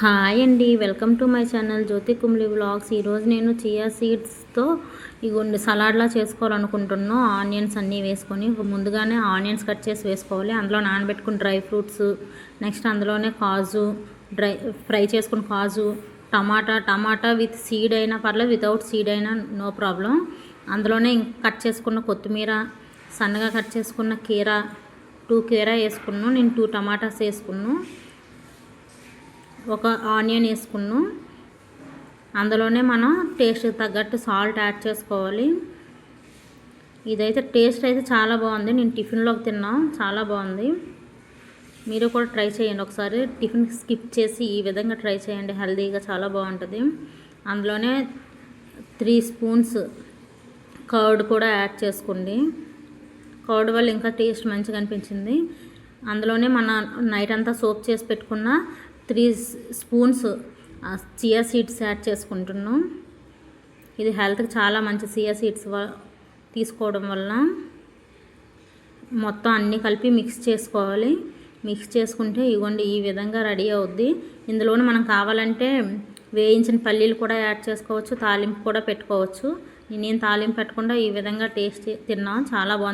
Hi అండి welcome to my channel Jyothi Kumli vlogs ఈరోజు నేను చియా సీడ్స్తో ఇగోండి సలాడ్లా చేసుకోవాలనుకుంటున్నాను ఆనియన్స్ అన్నీ వేసుకొని ముందుగానే ఆనియన్స్ కట్ చేసి వేసుకోవాలి. అందులో నానబెట్టుకుని డ్రై ఫ్రూట్స్ నెక్స్ట్ అందులోనే కాజు డ్రై ఫ్రై చేసుకుని కాజు టమాటా టమాటా విత్ సీడ్ అయినా పర్లేదు వితౌట్ సీడ్ అయినా నో ప్రాబ్లం అందులోనే కట్ చేసుకున్న కొత్తిమీర సన్నగా కట్ చేసుకున్న కీర టూ కీర వేసుకున్నాను. నేను టూ టమాటాస్ వేసుకున్నాను. ఒక ఆనియన్ వేసుకున్నాం. అందులోనే మనం టేస్ట్ తగ్గట్టు సాల్ట్ యాడ్ చేసుకోవాలి. ఇదైతే టేస్ట్ అయితే చాలా బాగుంది. నేను టిఫిన్లోకి తిన్నా చాలా బాగుంది. మీరు కూడా ట్రై చేయండి ఒకసారి. టిఫిన్ స్కిప్ చేసి ఈ విధంగా ట్రై చేయండి. హెల్తీగా చాలా బాగుంటుంది. అందులోనే త్రీ స్పూన్స్ కర్డ్ కూడా యాడ్ చేసుకోండి. కర్డ్ వల్ల ఇంకా టేస్ట్ మంచిగా అనిపించింది. అందులోనే మన నైట్ అంతా సోప్ చేసి పెట్టుకున్న three spoons chia seeds add చేసుకుంటున్నాం. ఇది హెల్త్కి చాలా మంచి చియా సీడ్స్ తీసుకోవడం వల్ల మొత్తం అన్నీ కలిపి మిక్స్ చేసుకోవాలి. మిక్స్ చేసుకుంటే ఇవ్వండి ఈ విధంగా రెడీ అవుద్ది. ఇందులోనే మనం కావాలంటే వేయించిన పల్లీలు కూడా యాడ్ చేసుకోవచ్చు తాలింపు కూడా పెట్టుకోవచ్చు. నేనేం తాలింపు పెట్టకుండా ఈ విధంగా టేస్ట్ తిన్నాం చాలా బాగుంది.